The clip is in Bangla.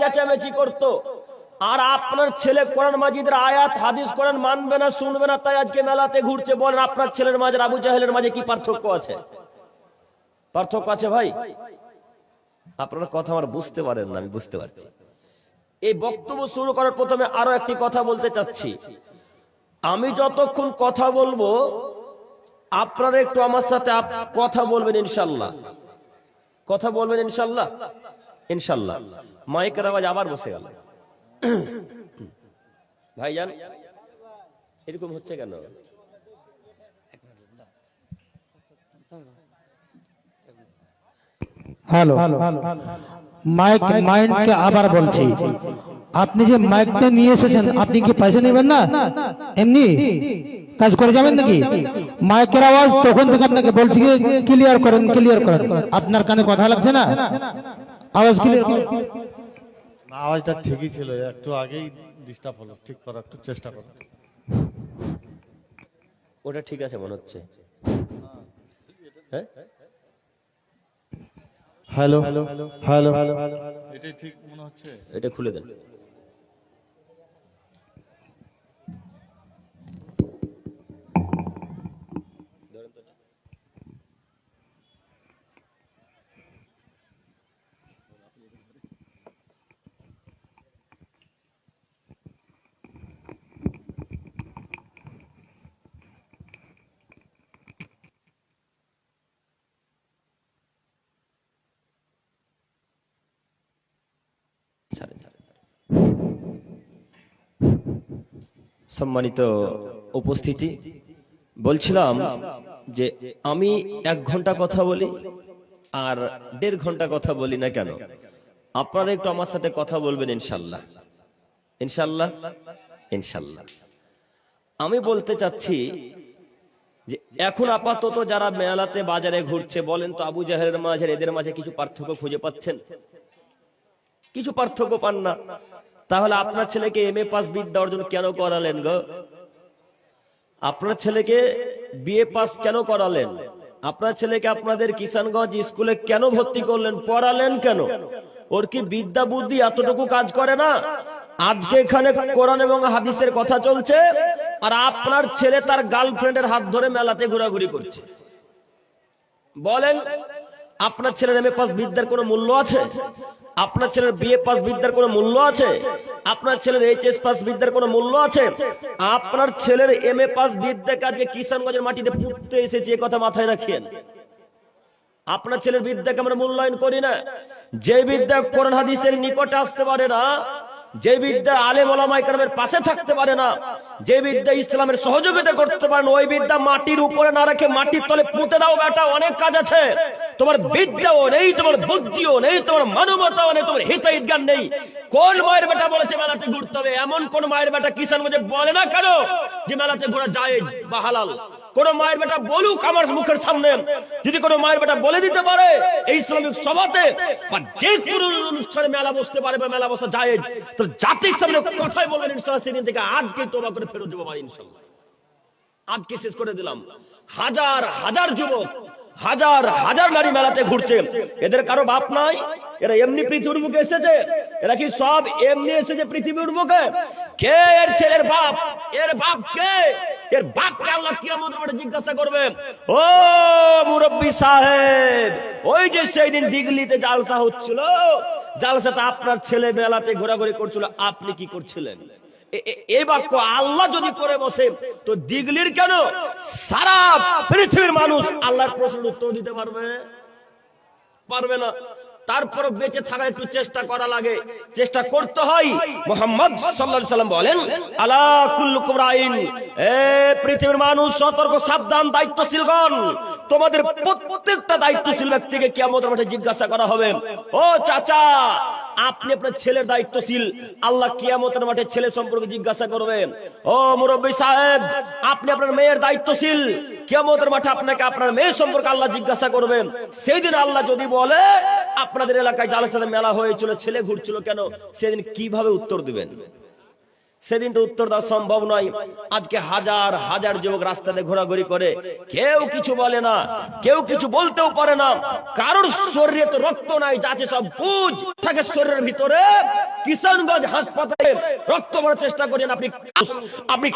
চেঁচামেচি করতো। আর আপনার ছেলে কোরআন মাজিদের আয়াত, হাদিস কোরআন মানবে না, শুনবে না, তাই আজকে মেলাতে ঘুরছে। বলেন, আপনার ছেলের মাঝে, আবু জাহেলের মাঝে কি পার্থক্য আছে? পার্থক্য আছে ভাই? আপনার কথা আমার বুঝতে পারেন না, আমি বুঝতে পারছি। এই বক্তব্য শুরু করার প্রথমে আরও একটি কথা বলতে চাচ্ছি। আমি যতক্ষণ কথা বলব, আপনারা একটু আমার সাথে কথা বলবেন ইনশাল্লাহ। কথা বলবেন ইনশাল্লাহ? ইনশাল্লাহ। মাইকের আওয়াজ আবার বসে গেল। ভাইজান, এরকম হচ্ছে কেন? হ্যালো। মাইক মাইন্ডকে আবার বলছি। আপনি যে মাইকটা নিয়ে এসেছেন, আপনি কি পয়সা নেবেন না? এমনি? কাজ করে যাবেন নাকি? মাইকের আওয়াজ তখন থেকে আপনাকে বলছি ক্লিয়ার করেন ক্লিয়ার করেন। আপনার কানে কথা লাগছে না? আওয়াজ ক্লিয়ার না, আওয়াজটা ঠিকই ছিল একটু আগেই ডিস্টার্ব হলো। ঠিক করার একটু চেষ্টা করো। ওটা ঠিক আছে মনে হচ্ছে। হ্যাঁ? হ্যালো? হ্যালো? হ্যালো? এটাই ঠিক মনে হচ্ছে? এটা খুলে দেন। ছাড়েন। সম্মানিত উপস্থিতি, বলছিলাম যে আমি এক ঘণ্টা কথা বলি আর দেড় ঘণ্টা কথা বলি না কেন? আপনারা একটু আমার সাথে কথা বলবেন ইনশাল্লাহ। ইনশাল্লাহ? ইনশাল্লাহ। আমি বলতে চাচ্ছি যে এখন আপাতত যারা মেলাতে বাজারে ঘুরছে, বলেন তো আবু জাহের মাঝে এদের মাঝে কিছু পার্থক্য খুঁজে পাচ্ছেন? কিছু পার্থক্য পান না। তাহলে আপনার ছেলেকে এম এ পাস বিদ্যা অর্জন কেন করালেন গো? আপনার ছেলেকে বিএ পাস কেন করালেন? আপনার ছেলেকে আপনাদের কিষানগঞ্জ স্কুলে কেন ভর্তি করলেন? পড়ালেন কেন? ওর কি বিদ্যা বুদ্ধি এতটুকু কাজ করে না? আজকে এখানে কোরআন এবং হাদিসের কথা চলছে, আর আপনার ছেলে তার গার্লফ্রেন্ডের হাত ধরে মেলাতে ঘোরাঘুরি করছে। বলেন, আপনার ছেলের এম এ পাস বিদ্যার কোনো মূল্য আছে? আপনার ছেলের বিএ পাস বিদ্যার কোনো মূল্য আছে? আপনার ছেলের এইচএস পাস বিদ্যার কোনো মূল্য আছে? আপনার ছেলের এম এ পাস বিদ্যা আজকে কিষানগঞ্জের মাটিতে পুঁততে এসেছে কথা মাথায় রাখিয়েন আপনার ছেলের বিদ্যাকে আমরা মূল্যায়ন করি না। যে বিদ্যা কোরআন হাদিসের নিকটে আসতে পারে না যে বিদ্যা আলে ওলামায়ে কেরামের পাশে থাকতে পারে না, যে বিদ্যা ইসলামের সহযোগিতা করতে পারে না, ওই বিদ্যা মাটির উপরে না রেখে মাটির তলে পুঁতে দাও বেটা, অনেক কাজ আছে। তোমার বিদ্যাও নেই, তোমার বুদ্ধিও নেই, তোমার মানবতাও নেই, তোমার হিতাহিত জ্ঞান নেই। কোন মায়ের বেটা বলেছে মেলাতে ঘুরতে হবে? এমন কোন মায়ের বেটা কিষান বলে না কেন যে মেলাতে ঘোরা যায় বা হালাল? কোন মায়ের বেটা বলুক আমার মুখের সামনে। যদি কোন মায়ের বেটা বলে দিতে পারে, এই ইসলামিক সভাতে বা যে কোনো অনুষ্ঠানে মেলা বসতে পারে বা মেলা বসা যায়, তো জাতির সামনে কথাই বলবেন ইনশাল্লাহ সেদিন থেকে আজকে তোবা করে ফেরত দেবো ভাই আজকে শেষ করে দিলাম। হাজার হাজার যুবক, হাজার হাজার নারী মেলাতে ঘুরছে। এদের কারও বাপ নাই, এরা এমনি পৃথিবীর মুখে এসেছে। এরা কি সব এমনি এসেছে পৃথিবীর মুখে কে এর ছেলের বাপ? এর বাপ কে এর বাপকে আল্লাহ কিয়ামতের মাঠে জিজ্ঞাসা করবে, ও মুরব্বী সাহেব, ওই যে সেই দিন দিগলিতে জালসা হচ্ছিল, জালসাটা আপনার ছেলে মেলাতে ঘোরাঘুরি করছিল, আপনি কি করছিলেন? এই বাক্য আল্লাহ যদি করে বসে, তো দিগলির কেন? সারা পৃথিবীর মানুষ আল্লাহর প্রশ্নের উত্তর দিতে পারবে? পারবে না। তারপর বেঁচে থাকার একটু চেষ্টা করা লাগে। চেষ্টা করতে হয়। মোহাম্মদ সাল্লাম বলেন, আলা কুল্লুকুম এ পৃথিবীর মানুষ, সতর্ক, সাবধান, দায়িত্বশীলগণ, তোমাদের প্রত্যেকটা দায়িত্বশীল ব্যক্তিকে কিয়ামতের মাঠে জিজ্ঞাসা করা হবে। ও চাচা, আপনি আপনার ছেলের দায়িত্বশীল। আল্লাহ কিয়ামতের মাঠে ছেলে সম্পর্কে জিজ্ঞাসা করবেন ও মুরব্বী সাহেব, আপনি আপনার মেয়ের দায়িত্বশীল। কিয়ামতের মাঠে আপনাকে আপনার মেয়ে সম্পর্কে আল্লাহ জিজ্ঞাসা করবেন সেই দিন আল্লাহ যদি বলে আপনাদের এলাকায় জালের সাথে মেলা হয়েছিল, ছেলে ঘুরছিল কেন? সেদিন কীভাবে উত্তর দিবেন? সেদিন তো উত্তর দেওয়া সম্ভব নয়। আজকে হাজার হাজার যুবক রাস্তাতে ঘোরাঘুরি করে। কেউ কিছু বলে না, কেউ কিছু বলতেও পারে না। কারোর শরীরে তো রক্ত নাই যাচ্ছে সব বুঝ। থাকে শরীরের ভিতরে। কিষানগঞ্জ হাসপাতালে রক্ত ভরার চেষ্টা করেন আপনি। আপনি